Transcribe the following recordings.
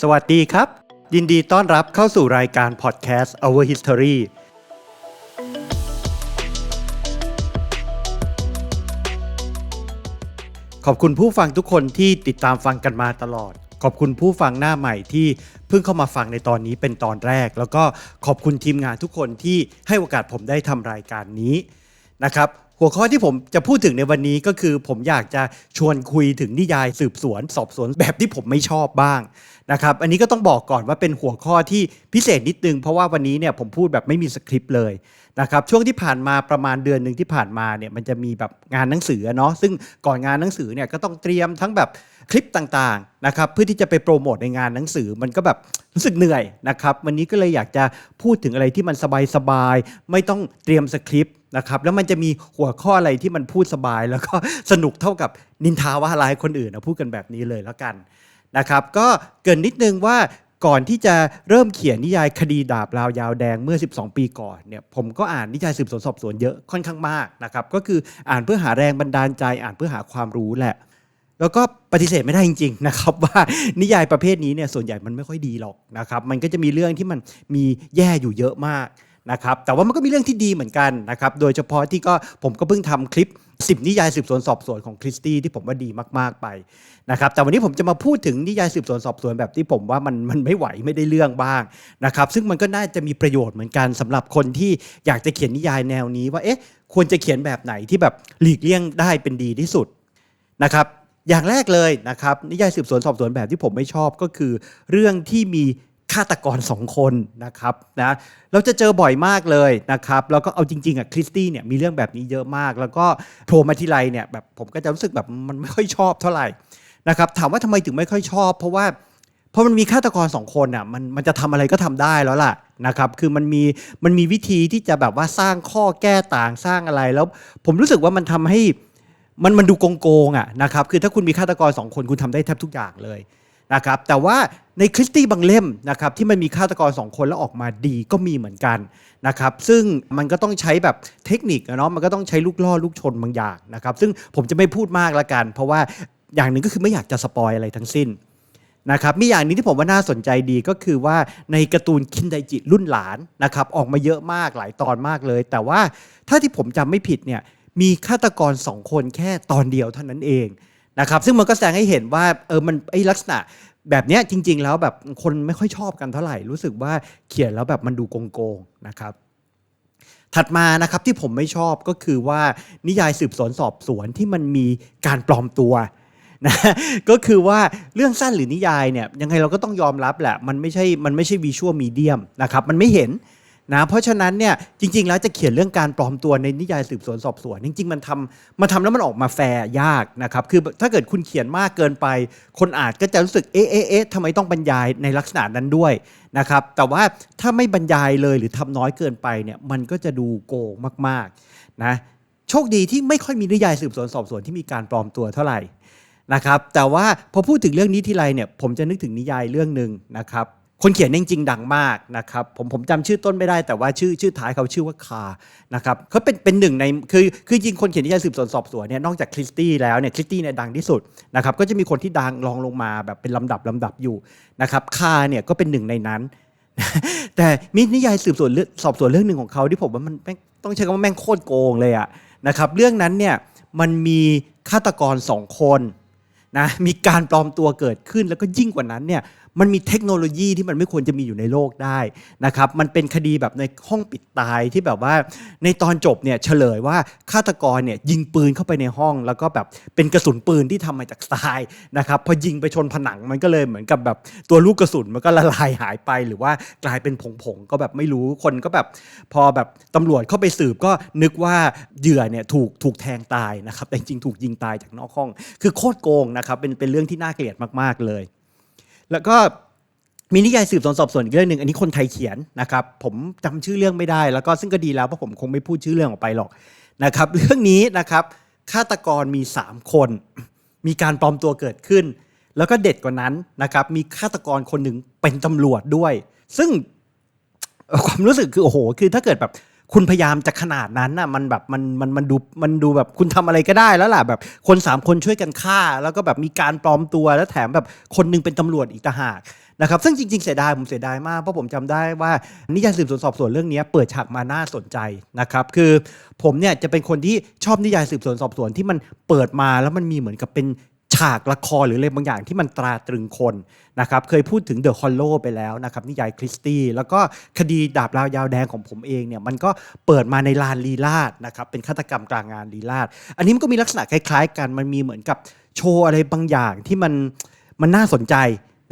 สวัสดีครับ ยินดีต้อนรับเข้าสู่รายการพอดแคสต์ Our History ขอบคุณผู้ฟังทุกคนที่ติดตามฟังกันมาตลอด ขอบคุณผู้ฟังหน้าใหม่ที่เพิ่งเข้ามาฟังในตอนนี้เป็นตอนแรก แล้วก็ขอบคุณทีมงานทุกคนที่ให้โอกาสผมได้ทำรายการนี้นะครับ หัวข้อที่ผมจะพูดถึงในวันนี้ก็คือผมอยากจะชวนคุยถึงนิยายสืบสวน สอบสวนแบบที่ผมไม่ชอบบ้างนะครับอันนี้ก็ต้องบอกก่อนว่าเป็นหัวข้อที่พิเศษนิดนึง เพราะว่าวันนี้เนี่ยผมพูดแบบไม่มีสคริปต์เลยนะครับช่วงที่ผ่านมาประมาณเดือนหนึ่งที่ผ่านมาเนี่ยมันจะมีแบบงานหนังสือเนาะซึ่งก่อนงานหนังสือเนี่ยก็ต้องเตรียมทั้งแบบ คลิปต่างๆนะครับเพื่อที่จะไปโปรโมทในงานหนังสือมันก็แบบรู้สึกเหนื่อยนะครับวันนี้ก็เลยอยากจะพูดถึงอะไรที่มันสบายๆไม่ต้องเตรียมสคริปต์นะครับแล้วมันจะมีหัวข้ออะไรที่มันพูดสบาย แล้วก็สนุกเท่ากับนินทาว่าร้ายคนอื่นนะพูดกันแบบนี้เลยแล้วกันนะครับก็เกินนิดนึงว่าก่อนที่จะเริ่มเขียนนิยายคดีดาบลาวยาวแดงเมื่อ 12 ปีก่อนเนี่ยผมก็อ่านนิยายสืบสวนสอบสวนเยอะค่อนข้างมากนะครับก็คืออ่านเพื่อหาแรงบันดาลใจอ่านเพื่อหาความรู้แหละ แล้วก็ปฏิเสธไม่ได้จริงๆนะครับว่านิยายประเภทนี้เนี่ยส่วนใหญ่มันไม่ค่อยดีหรอกนะครับมันก็จะมีเรื่องที่มันมีแย่อยู่เยอะมากนะครับแต่ว่ามันก็มีเรื่องที่ดีเหมือนกันนะครับโดยเฉพาะที่ก็ผมก็เพิ่งทำคลิป 10 นิยายสืบสวนสอบสวนของคริสตี้ที่ผมว่าดีมากๆไปนะครับแต่วันนี้ผมจะมาพูดถึงนิยายสืบสวนสอบสวนแบบที่ผมว่ามันมันไม่ไหวไม่ได้เรื่องบ้างนะครับซึ่งมันก็น่าจะมีประโยชน์เหมือนกันสำหรับคนที่อยากจะเขียนนิยายแนวนี้ว่าเอ๊ะควรจะเขียนแบบไหนที่แบบหลีกเลี่ยงได้เป็นดีที่สุดนะครับ อย่างแรกเลยนะครับนิยายสืบสวนสอบสวนแบบที่ผมไม่ชอบก็คือ เรื่องที่มีฆาตกรสองคนนะครับนะเราจะเจอบ่อยมากเลยนะครับแล้วก็เอาจริงๆอะคริสตี้เนี่ยมีเรื่องแบบนี้เยอะมาก แล้วก็โผล่มาทีไรเนี่ยแบบผมก็จะรู้สึกแบบมันไม่ค่อยชอบเท่าไหร่นะครับถามว่าทำไมถึงไม่ค่อยชอบ เพราะว่าเพราะมันมีฆาตกรสองคนอะมันมันจะทำอะไรก็ทำได้แล้วล่ะนะครับคือมันมีมันมีวิธีที่จะแบบว่าสร้างข้อแก้ต่างสร้างอะไรแล้ว ผมรู้สึกว่ามันทำให้ มันมันดูโกงๆอะนะครับคือถ้าคุณมีฆาตกรสองคนคุณทำได้แทบทุกอย่างเลยนะครับแต่ว่าในคริสตี้บางเล่มนะครับที่มันมีฆาตกรสองคนแล้วออกมาดีก็มีเหมือนกันนะครับซึ่งมันก็ต้องใช้แบบเทคนิคเนาะมันก็ต้องใช้ลูกล่อลูกชนบางอย่างนะครับซึ่งผมจะไม่พูดมากละกัน เพราะว่าอย่างหนึ่งก็คือไม่อยากจะสปอยอะไรทั้งสิ้นนะครับมีอย่างนี้ที่ผมว่าน่าสนใจดีก็คือว่าในการ์ตูนคินไดจิรุ่นหลานนะครับออกมาเยอะมากหลายตอนมากเลย แต่ว่าถ้าที่ผมจำไม่ผิดเนี่ย มีฆาตกรสองคนแค่ตอนเดียวเท่านั้นเองนะครับซึ่งมันก็แสดงให้เห็นว่าเออมันไอลักษณะแบบนี้จริง ๆ แล้วแบบคนไม่ค่อยชอบกันเท่าไหร่รู้สึกว่าเขียนแล้วแบบมันดูโกงๆนะครับถัดมานะครับที่ผมไม่ชอบก็คือว่านิยายสืบสวนสอบสวนที่มันมีการปลอมตัวนะก็คือว่าเรื่องสั้นหรือนิยายเนี่ยยังไงเราก็ต้องยอมรับแหละมันไม่ใช่มันไม่ใช่วิชวลมีเดียมนะครับมันไม่เห็น นะเพราะฉะนั้นเนี่ยจริง ๆ แล้วจะเขียนเรื่องการปลอมตัวในนิยายสืบสวนสอบสวน จริง ๆ มันทำมันทำแล้วมันออกมาแฟร์ยากนะครับคือถ้าเกิดคุณเขียนมากเกินไป คนอ่านก็จะรู้สึกเอ๊ะเอ๊ะเอ๊ะทำไมต้องบรรยายในลักษณะนั้นด้วยนะครับแต่ว่าถ้าไม่บรรยายเลยหรือทำน้อยเกินไปเนี่ยมันก็จะดูโกงมากๆนะโชคดีที่ไม่ค่อยมีนิยายสืบสวนสอบสวนที่มีการปลอมตัวเท่าไหร่นะครับแต่ว่าพอพูดถึงเรื่องนี้ทีไรเนี่ยผมจะนึกถึงนิยายเรื่องหนึ่งนะครับ คนเขียนจริงๆดังมากนะครับผมผมจำชื่อต้นไม่ได้แต่ว่าชื่อชื่อท้ายเขาชื่อว่าคานะครับเขาเป็นเป็นหนึ่งในคือคือจริงคนเขียนนิยายสืบสวนสอบสวนเนี่ยนอกจากคริสตี้แล้วเนี่ยคริสตี้เนี่ยดังที่สุดนะครับก็จะมีคนที่ดังรองลงมาแบบเป็นลำดับลำดับอยู่นะครับคาเนี่ยก็เป็นหนึ่งในนั้น แต่มีนิยายสืบสวนสอบสวนเรื่องหนึ่งของเขาที่ผมว่ามันแม่งต้องใช้คำว่าแม่งโคตรโกงเลยอะนะครับเรื่องนั้นเนี่ยมันมีฆาตกรสองคนนะมีการปลอมตัวเกิดขึ้นแล้วก็ยิ่งกว่านั้นเนี่ย มันมีเทคโนโลยีที่มันไม่ควรจะมีอยู่ในโลกได้นะครับมันเป็นคดีแบบในห้องปิดตายที่แบบว่าในตอนจบเนี่ยเฉลยว่าฆาตกรเนี่ยยิงปืนเข้าไปในห้อง แล้วก็แบบเป็นกระสุนปืนที่ทำมาจากทรายนะครับพอยิงไปชนผนังมันก็เลยเหมือนกับแบบตัวลูกกระสุนมันก็ละลายหายไป หรือว่ากลายเป็นผงๆก็แบบไม่รู้คนก็แบบพอแบบตำรวจเข้าไปสืบก็นึกว่าเหยื่อเนี่ยถูกถูกแทงตายนะครับแต่จริงถูกยิงตายจากนอกห้อง คือโคตรโกงนะครับเป็นเป็นเรื่องที่น่าเกลียดมากๆเลย แล้วก็มีนิยายสืบสวนสอบสวนอีกเรื่องหนึ่งอันนี้คนไทยเขียนนะครับ ผมจำชื่อเรื่องไม่ได้ แล้วก็ซึ่งก็ดีแล้วเพราะผมคงไม่พูดชื่อเรื่องออกไปหรอกนะครับ เรื่องนี้นะครับฆาตกรมี 3 คน มีการปลอมตัวเกิดขึ้น แล้วก็เด็ดกว่านั้นนะครับ มีฆาตกรคนหนึ่งเป็นตำรวจด้วย ซึ่งความรู้สึกคือโอ้โห คือถ้าเกิดแบบ คุณพยายามจะขนาดนั้นน่ะมันแบบมันมันมันดูมันดูแบบคุณทำอะไรก็ได้แล้วล่ะแบบคนสามคนช่วยกันฆ่า แล้วก็แบบมีการปลอมตัวแล้วแถมแบบคนหนึงเป็นตำรวจอีกต่างหากนะครับซึ่งจริงๆเสียดายผมเสียดายมากเพราะผมจำได้ว่านิยายสืบสวนสอบสวนเรื่องนี้เปิดฉากมาน่าสนใจนะครับคือผมเนี่ยจะเป็นคนที่ชอบนิยายสืบสวนสอบสวนที่มันเปิดมาแล้วมันมีเหมือนกับเป็น ฉากละครหรืออะไรบางอย่างที่มันตราตรึงคนนะครับเคยพูดถึงเดอะฮอลโลไปแล้วนะครับนิยายคริสตี้แล้วก็คดีดาบราวยาวแดงของผมเองเนี่ยมันก็เปิดมาในลานลีลาดนะครับเป็นฆาตกรรมกลางงานลีลาดอันนี้มันก็มีลักษณะคล้าย ๆ กันมันมีเหมือนกับโชว์อะไรบางอย่างที่มันมันน่าสนใจ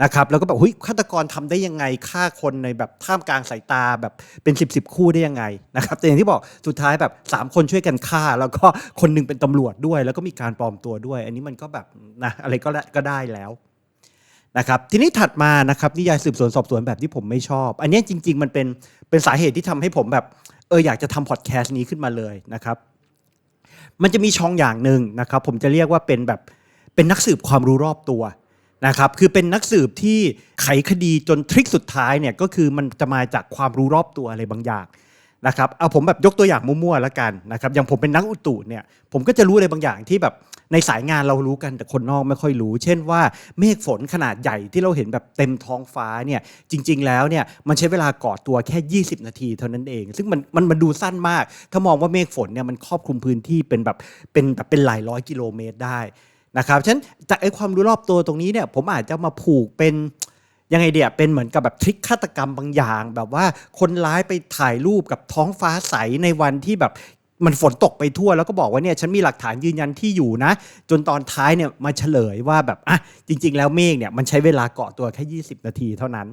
นะครับแล้วก็แบบเฮ้ยฆาตกรทำได้ยังไงฆ่าคนในแบบท่ามกลางสายตาแบบเป็น 10บสคู่ได้ยังไงนะครับแต่อย่างที่บอกสุดท้ายแบบ 3 คนช่วยกันฆ่า แล้วก็คนหนึงเป็นตำรวจด้วย แล้วก็มีการปลอมตัวด้วย อันนี้มันก็แบบนะอะไรก็ได้ก็ได้แล้วนะครับทีนี้ถัดมานะครับนิยายสืบสวนสอบสวนแบบที่ผมไม่ชอบ อันนี้จริง ๆ มันเป็นเป็นสาเหตุที่ทำให้ผมแบบเอออยากจะทำพอดแคสต์นี้ขึ้นมาเลยนะครับมันจะมีช่องอย่างหนึ่งนะครับผมจะเรียกว่าเป็นแบบเป็นนักสืบความรู้รอบตัว นะครับคือเป็นนักสืบที่ไขคดีจนทริคสุดท้ายเนี่ยก็คือมันจะมาจากความรู้รอบตัวอะไรบางอย่างนะครับเอาผมแบบยกตัวอย่างมั่วๆแล้วกันนะครับอย่างผมเป็นนักอุตุเนี่ยผมก็จะรู้อะไรบางอย่างที่แบบในสายงานเรารู้กันแต่คนนอกไม่ค่อยรู้ เช่นว่าเมฆฝนขนาดใหญ่ที่เราเห็นแบบเต็มท้องฟ้าเนี่ยจริง ๆ แล้วเนี่ยมันใช้เวลาก่อตัวแค่ 20 นาทีเท่านั้นเอง ซึ่งมันมันมันดูสั้นมาก ถ้ามองว่าเมฆฝนเนี่ยมันครอบคลุมพื้นที่เป็นแบบเป็นแบบเป็นหลายร้อยกิโลเมตรได้ นะครับฉะนั้นจากไอ้ความรู้รอบตัวตรงนี้เนี่ยผมอาจจะมาผูกเป็นยังไงเดียเป็นเหมือนกับแบบทริคฆาตกรรมบางอย่าง แบบว่าคนร้ายไปถ่ายรูปกับท้องฟ้าใสในวันที่แบบมันฝนตกไปทั่วแล้วก็บอกว่าเนี่ยฉันมีหลักฐานยืนยันที่อยู่นะ จนตอนท้ายเนี่ยมาเฉลยว่าแบบอะจริง ๆ แล้วเมฆเนี่ยมันใช้เวลาเกาะตัวแค่ 20 นาทีเท่านั้น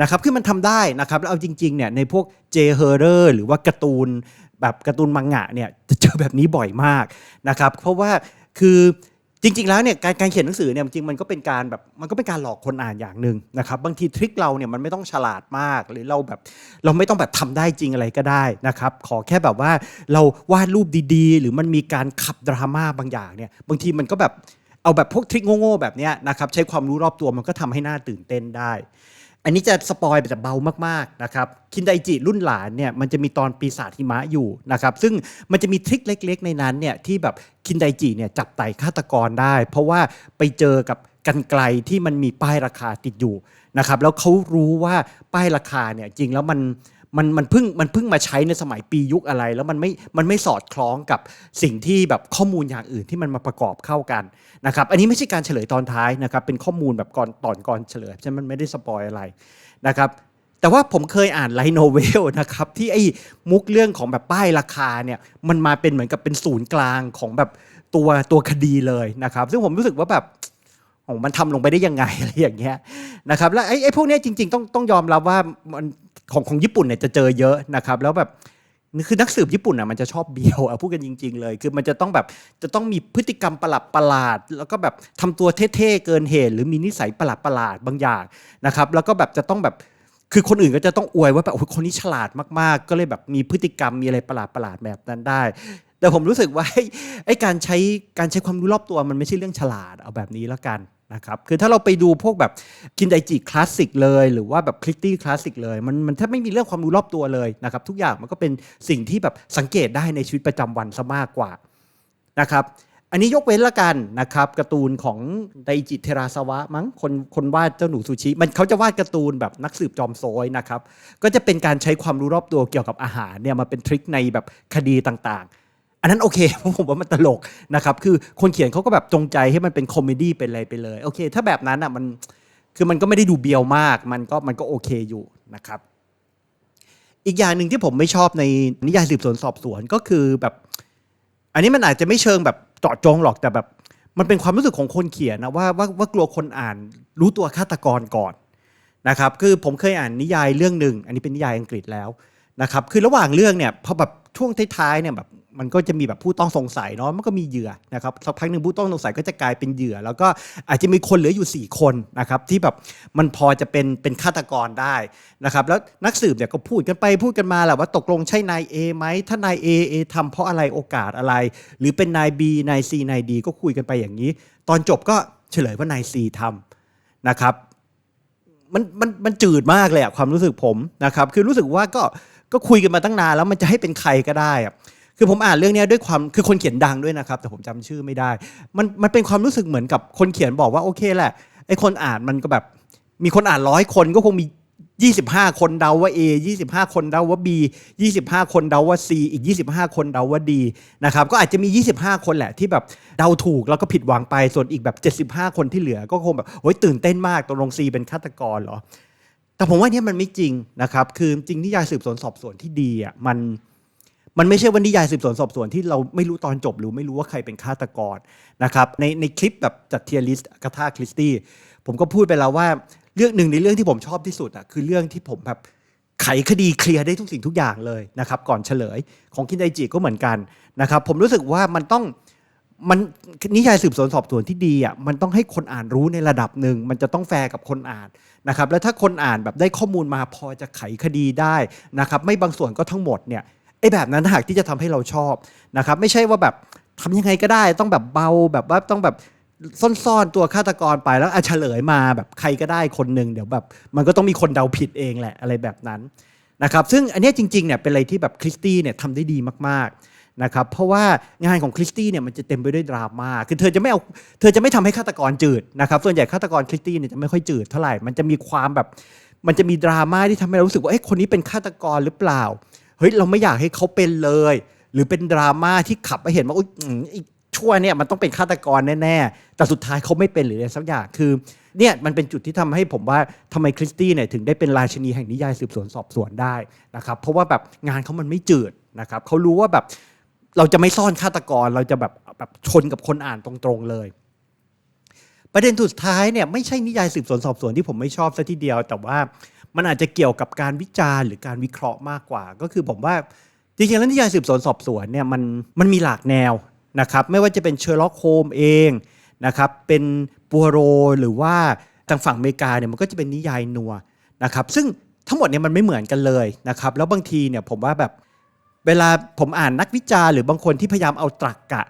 นะครับคือมันทำได้นะครับแล้วเอาจริงๆเนี่ยในพวกเจเฮอร์เรอร์หรือว่าการ์ตูนแบบการ์ตูนมังงะเนี่ยจะเจอแบบนี้บ่อยมากนะครับเพราะว่าคือ จริงๆแล้วเนี่ยการการเขียนหนังสือเนี่ยจริงมันก็เป็นการแบบมันก็เป็นการหลอกคนอ่านอย่างหนึ่งนะครับบางทีทริคเราเนี่ยมันไม่ต้องฉลาดมาก หรือเราแบบเราไม่ต้องแบบทำได้จริงอะไรก็ได้นะครับขอแค่แบบว่าเราวาดรูปดีๆ หรือมันมีการขับดราม่าบางอย่างเนี่ยบางทีมันก็แบบเอาแบบพวกทริคโง่ๆแบบเนี้ยนะครับใช้ความรู้รอบตัวมันก็ทำให้หน่าตื่นเต้นได้ อันนี้จะสปอยแบบเบามากๆนะครับคินไดจิรุ่นหลานเนี่ยมันจะมีตอนปีศาจหิมะอยู่นะครับซึ่งมันจะมีทริคเล็ก ๆ ในนั้นเนี่ยที่แบบคินไดจิเนี่ยจับไต่ฆาตกรได้ เพราะว่าไปเจอกับกันไกลที่มันมีป้ายราคาติดอยู่นะครับแล้วเขารู้ว่าป้ายราคาเนี่ยจริงแล้วมัน มันมันเพิ่งมันเพิ่งมาใช้ในสมัยปียุคอะไร แล้วมันไม่มันไม่สอดคล้องกับสิ่งที่แบบข้อมูลอย่างอื่นที่มันมาประกอบเข้ากันนะครับอันนี้ไม่ใช่การเฉลยตอนท้ายนะครับเป็นข้อมูลแบบก่อนตอนก่อนเฉลยฉะนั้นมันไม่ได้สปอยอะไรนะครับแต่ว่าผมเคยอ่านไลโนเวลนะครับที่ไอ้มุกเรื่องของแบบป้ายราคาเนี่ยมันมาเป็นเหมือนกับเป็นศูนย์กลางของแบบตัวตัวคดีเลยนะครับ ซึ่งผมรู้สึกว่าแบบโอ้มันทำลงไปได้ยังไงอะไรอย่างเงี้ยนะครับ แล้วไอ้ไอ้พวกนี้จริง ๆ ต้องต้องยอมรับว่ามัน ของของญี่ปุ่นเนี่ยจะเจอเยอะนะครับแล้วแบบคือนักสืบญี่ปุ่นอะมันจะชอบเบียวอะพูดกันจริง ๆ เลย คือมันจะต้องแบบจะต้องมีพฤติกรรมประหลาดประหลาดๆแล้วก็แบบทำตัวเท่ๆเกินเหตุ หรือมีนิสัยประหลาดประหลาดๆบางอย่างนะครับแล้วก็แบบจะต้องแบบคือคนอื่นก็จะต้องอวยว่าแบบโอ้คนนี้ฉลาดมากๆ ก็เลยแบบมีพฤติกรรมมีอะไรประหลาดประหลาดๆแบบนั้นได้ แต่ผมรู้สึกว่าไอ้การใช้การใช้ความรู้รอบตัวมันไม่ใช่เรื่องฉลาดเอาแบบนี้แล้วกัน นะครับคือถ้าเราไปดูพวกแบบกินไดจิคลาสสิกเลย หรือว่าแบบคลิตตี้คลาสสิกเลย มันมันแทบไม่มีเรื่องความรู้รอบตัวเลยนะครับทุกอย่างมันก็เป็นสิ่งที่แบบสังเกตได้ในชีวิตประจำวันซะมากกว่านะครับอันนี้ยกเว้นละกันนะครับการ์ตูนของไดจิเทราสวะมั้งคนคนวาดเจ้าหนูซูชิ มันเขาจะวาดการ์ตูนแบบนักสืบจอมโซยนะครับก็จะเป็นการใช้ความรู้รอบตัวเกี่ยวกับอาหารเนี่ยมาเป็นทริคในแบบคดีต่าง อันนั้นโอเคเพราะผมว่ามันตลกนะครับคือคนเขียนเขาก็แบบจงใจให้มันเป็นคอมเมดี้เป็นอะไรไปเลยโอเค ถ้าแบบนั้นอะมันคือมันก็ไม่ได้ดูเบียวมาก มันก็มันก็โอเคอยู่นะครับ อีกอย่างหนึ่งที่ผมไม่ชอบในนิยายสืบสวนสอบสวนก็คือแบบ อันนี้มันอาจจะไม่เชิงแบบเจาะจงหรอกแต่แบบ มันเป็นความรู้สึกของคนเขียนนะว่าว่าว่ากลัวคนอ่านรู้ตัวฆาตกรก่อนนะครับ คือผมเคยอ่านนิยายเรื่องหนึ่งอันนี้เป็นนิยายอังกฤษแล้วนะครับ คือระหว่างเรื่องเนี่ยพอแบบ ช่วงท้ายๆเนี่ยแบบมันก็จะมีแบบผู้ต้องสงสัยเนาะมันก็มีเหยื่อนะครับสักพักหนึ่งผู้ต้องสงสัยก็จะกลายเป็นเหยื่อ แล้วก็อาจจะมีคนเหลืออยู่ 4 คนนะครับที่แบบมันพอจะเป็นเป็นฆาตกรได้นะครับแล้วนักสืบเนี่ยก็พูดกันไปพูดกันมาแหละว่าตกลงใช่นาย A ไหมถ้านาย A A ทำเพราะอะไรโอกาสอะไร หรือเป็นนาย B นาย C นาย D ก็คุยกันไปอย่างนี้ ตอนจบก็เฉลยว่านาย C ทำนะครับมันมันมันจืดมากเลยอะความรู้สึกผมนะครับคือรู้สึกว่าก็ ก็คุยกันมาตั้งนานแล้วมันจะให้เป็นใครก็ได้อะคือผมอ่านเรื่องนี้ด้วยความคือคนเขียนดังด้วยนะครับ แต่ผมจำชื่อไม่ได้ มันมันเป็นความรู้สึกเหมือนกับคนเขียนบอกว่าโอเคแหละไอ้คนอ่านมันก็แบบมีคนอ่านร้อยคนก็คงมี 25 คนเดาว่า A 25 คนเดาว่า B 25 คนเดาว่า C อีก 25 คนเดาว่า D นะครับก็อาจจะมี 25 คนแหละที่แบบเดาถูกแล้วก็ผิดหวังไปส่วนอีกแบบ 75 คนที่เหลือ ก็คงแบบโอ้ยตื่นเต้นมากตกลง C เป็นฆาตกรเหรอ แต่ผมว่าเนี่ยมันไม่จริงนะครับ คือจริงนิยายสืบสวนสอบสวนที่ดีอะมันมันไม่ใช่ว่านิยายสืบสวนสอบสวนที่เราไม่รู้ตอนจบหรือไม่รู้ว่าใครเป็นฆาตกรนะครับในในคลิปแบบจัดเทียริสกาธาคริสตี้ผมก็พูดไปแล้วว่าเรื่องหนึ่งในเรื่องที่ผมชอบที่สุดอะคือเรื่องที่ผมแบบไขคดีเคลียร์ได้ทุกสิ่งทุกอย่างเลยนะครับก่อนเฉลยของคินไดจิก็เหมือนกันนะครับผมรู้สึกว่ามันต้อง มันนิยายสืบสวนสอบสวนที่ดีอะมันต้องให้คนอ่านรู้ในระดับหนึ่ง มันจะต้องแฟร์กับคนอ่านนะครับ แล้วถ้าคนอ่านแบบได้ข้อมูลมาพอจะไขคดีได้นะครับ ไม่บางส่วนก็ทั้งหมดเนี่ยไอ้แบบนั้นหากที่จะทำให้เราชอบนะครับ ไม่ใช่ว่าแบบทำยังไงก็ได้ต้องแบบเบาแบบว่าต้องแบบซ่อนๆตัวฆาตกรไปแล้วอะเฉลยมาแบบใครก็ได้คนหนึ่งเดี๋ยวแบบ มันก็ต้องมีคนเดาผิดเองแหละอะไรแบบนั้นนะครับ ซึ่งอันนี้จริงๆเนี่ยเป็นอะไรที่แบบคริสตี้เนี่ยทำได้ดีมากๆ นะครับเพราะว่างานของคริสตี้เนี่ยมันจะเต็มไปด้วยดราม่าคือเธอจะไม่เอาเธอจะไม่ทำให้ฆาตกรจืดนะครับส่วนใหญ่ฆาตกรคริสตี้เนี่ยจะไม่ค่อยจืดเท่าไหร่มันจะมีความแบบ มันจะมีดราม่าที่ทำให้เรารู้สึกว่าเอ้คนนี้เป็นฆาตกรหรือเปล่าเฮ้ยเราไม่อยากให้เขาเป็นเลย หรือเป็นดราม่าที่ขับไปเห็นว่าอุ๊ยอืมไอ้ชั่วเนี่ยมันต้องเป็นฆาตกรแน่ๆ แต่สุดท้ายเขาไม่เป็นหรืออะไรสักอย่างคือเนี่ยมันเป็นจุดที่ทำให้ผมว่าทำไมคริสตี้เนี่ยถึงได้เป็นราชินีแห่งนิยายสืบสวนสอบสวนได้นะครับเพราะว่าแบบงานเขามันไม่จืดนะครับเขารู้ว่าแบบ เราจะไม่ซ่อนฆาตกรเราจะแบบแบบชนกับคนอ่านตรงๆเลย ประเด็นสุดท้ายเนี่ยไม่ใช่นิยายสืบสวนสอบสวนที่ผมไม่ชอบซะทีเดียว แต่ว่ามันอาจจะเกี่ยวกับการวิจารณ์หรือการวิเคราะห์มากกว่า ก็คือผมว่าจริงๆแล้วนิยายสืบสวนสอบสวนเนี่ยมันมันมีหลากแนวนะครับ ไม่ว่าจะเป็นเชอร์ล็อกโฮมเองนะครับเป็นปัวโรหรือว่าทางฝั่งอเมริกาเนี่ยมันก็จะเป็นนิยายนัวนะครับ ซึ่งทั้งหมดเนี่ยมันไม่เหมือนกันเลยนะครับ แล้วบางทีเนี่ยผมว่าแบบ เวลาผมอ่านนักวิจารณ์หรือบางคนที่พยายามเอาตรรกกะ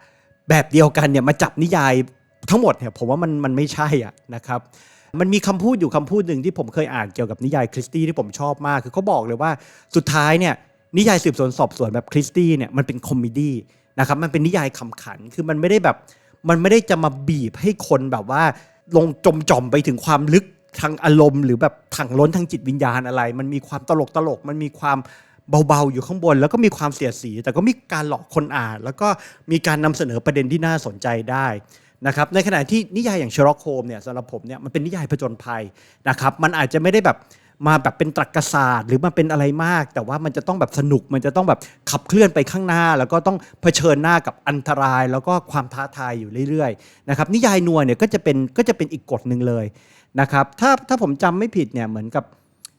แบบเดียวกันเนี่ยมาจับนิยายทั้งหมดเนี่ยผมว่ามันมันไม่ใช่อะนะครับมันมีคำพูดอยู่คำพูดหนึ่งที่ผมเคยอ่านเกี่ยวกับนิยายคริสตี้ที่ผมชอบมากคือเขาบอกเลยว่าสุดท้ายเนี่ยนิยายสืบสวนสอบสวนแบบคริสตี้เนี่ยมันเป็นคอมเมดี้นะครับมันเป็นนิยายขำขันคือมันไม่ได้แบบมันไม่ได้จะมาบีบให้คนแบบว่า ลงจมจอมไปถึงความลึกทางอารมณ์ หรือแบบถังล้นทางจิตวิญญาณอะไร มันมีความตลกตลกมันมีความ เบาๆ อยู่ข้างบน แล้วก็มีความเสียดสี แต่ก็มีการหลอกคนอ่าน แล้วก็มีการนำเสนอประเด็นที่น่าสนใจได้นะครับในขณะที่นิยายอย่างเชอร์ล็อกโฮมเนี่ยสำหรับผมเนี่ยมันเป็นนิยายผจญภัยนะครับมันอาจจะไม่ได้แบบมาแบบเป็นตรรกศาสตร์หรือมาเป็นอะไรมาก แต่ว่ามันจะต้องแบบสนุกมันจะต้องแบบขับเคลื่อนไปข้างหน้า แล้วก็ต้องเผชิญหน้ากับอันตราย แล้วก็ความท้าทายอยู่เรื่อยๆนะครับนิยายนัวเนี่ยก็จะเป็นก็จะเป็นอีกกฎหนึ่งเลยนะครับถ้าถ้าผมจำไม่ผิดเนี่ยเหมือนกับ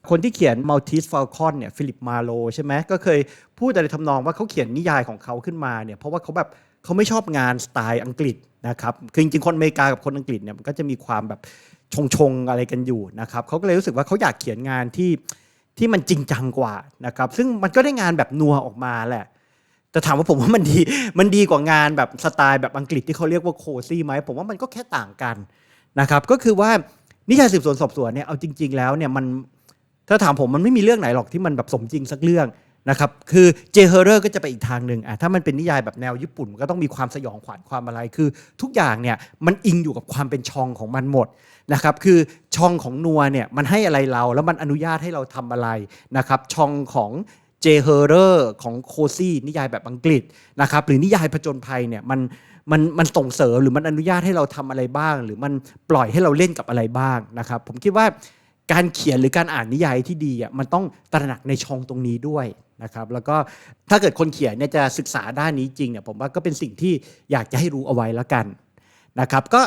คนที่เขียน Maltese Falcon เนี่ยฟิลิปมาโลใช่ไหมก็เคยพูดอะไรทำนองว่าเขาเขียนนิยายของเขาขึ้นมาเนี่ยเพราะว่าเขาแบบเขาไม่ชอบงานสไตล์อังกฤษนะครับคือจริงๆคนอเมริกากับคนอังกฤษเนี่ยมันก็จะมีความแบบชงชงๆอะไรกันอยู่นะครับเขาก็เลยรู้สึกว่าเขาอยากเขียนงานที่ที่มันจริงจังกว่านะครับซึ่งมันก็ได้งานแบบนัวออกมาแหละแต่ถามว่าผมว่ามันดีมันดีกว่างานแบบสไตล์แบบอังกฤษที่เขาเรียกว่าโคซี่ไหมผมว่ามันก็แค่ต่างกันนะครับก็คือว่านิยายสืบสวนสอบสวนเนี่ยเอาจริง ๆ แล้วเนี่ยมัน ถ้าถามผมมันไม่มีเรื่องไหนหรอกที่มันแบบสมจริงสักเรื่องนะครับคือเจเฮอร์เรอร์ก็จะไปอีกทางหนึ่งอะถ้ามันเป็นนิยายแบบแนวญี่ปุ่นมันก็ต้องมีความสยองขวัญความอะไรคือ ทุกอย่างเนี่ยมันอิงอยู่กับความเป็นชองของมันหมดนะครับคือชองของนัวเนี่ยมันให้อะไรเราแล้วมันอนุญาตให้เราทำอะไรนะครับชองของเจเฮอร์เรอร์ของโคซี่นิยายแบบอังกฤษนะครับหรือนิยายผจญภัยเนี่ยมันมันมันส่งเสริมหรือมันอนุญาตให้เราทำอะไรบ้าง หรือมันปล่อยให้เราเล่นกับอะไรบ้างนะครับผมคิดว่า การเขียนหรือการอ่านนิยายที่ดีอะมันต้องตระหนักในช่องตรงนี้ด้วยนะครับแล้วก็ถ้าเกิดคนเขียนเนี่ยจะศึกษาด้านนี้จริงเนี่ยผมว่าก็เป็นสิ่งที่อยากจะให้รู้เอาไว้แล้วกันนะครับก็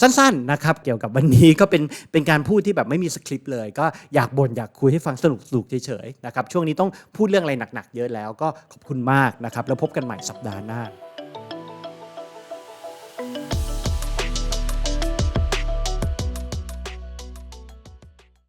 สั้นๆนะครับเกี่ยวกับวันนี้ก็เป็นเป็นการพูดที่แบบไม่มีสคริปต์เลย ก็อยากบ่นอยากคุยให้ฟังสนุกสนุกเฉยๆนะครับช่วงนี้ต้องพูดเรื่องอะไรหนักๆ เยอะแล้วก็ขอบคุณมากนะครับแล้วพบกันใหม่สัปดาห์หน้า